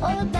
all about